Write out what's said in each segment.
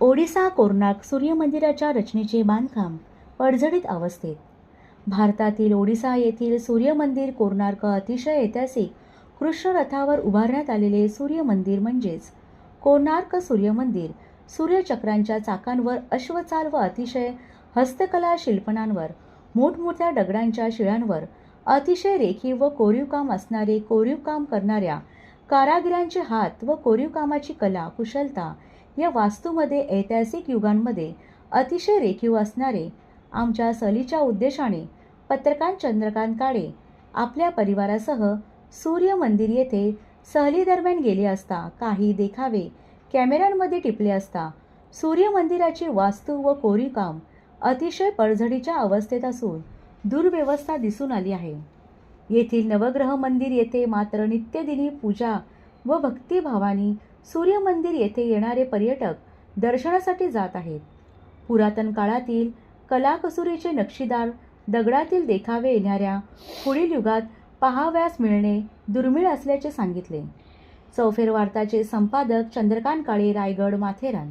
ओडिसा कोर्नाक सूर्यमंदिराच्या रचनेचे बांधकाम पडझडीत अवस्थेत. भारतातील ओडिसा येथील सूर्यमंदिर कोर्नार्क अतिशय ऐतिहासिक कृष्णरथावर उभारण्यात आलेले सूर्यमंदिर म्हणजेच कोणार्क सूर्यमंदिर सूर्यचक्रांच्या चाकांवर अश्वचाल व अतिशय हस्तकला शिल्पनांवर मोठमोठ्या दगडांच्या शिळांवर अतिशय रेखीव व कोरीवकाम असणारे कोरीवकाम करणाऱ्या कारागिरांचे हात व कोरीवकामाची कला कुशलता या वास्तूमध्ये ऐतिहासिक युगांमध्ये अतिशय रेखीव असणारे आमच्या सहलीच्या उद्देशाने पत्रकार चंद्रकांत काळे आपल्या परिवारासह सूर्य मंदिर येथे सहलीदरम्यान गेले असता काही देखावे कॅमेऱ्यांमध्ये टिपले असता सूर्य मंदिराची वास्तू व कोरीव काम अतिशय पडझडीच्या अवस्थेत असून दुर्व्यवस्था दिसून आली आहे. येथील नवग्रह मंदिर येथे मात्र नित्यदिनी पूजा व भक्तिभावानी सूर्य मंदिर येथे येणारे पर्यटक दर्शनासाठी जात आहेत. पुरातन काळातील कलाकसुरीचे नक्षीदार दगडातील देखावे येणाऱ्या पुढील युगात पहाव्यास मिळणे दुर्मिळ असल्याचे सांगितले. चौफेर वार्ताचे संपादक चंद्रकांत काळे रायगड माथेरान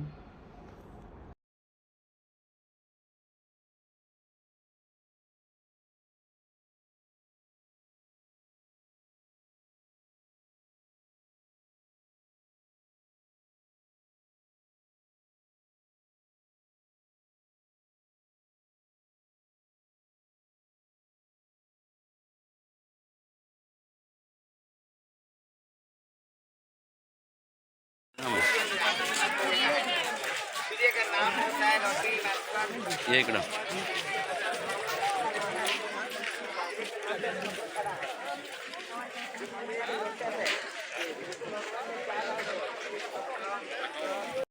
ये इकडं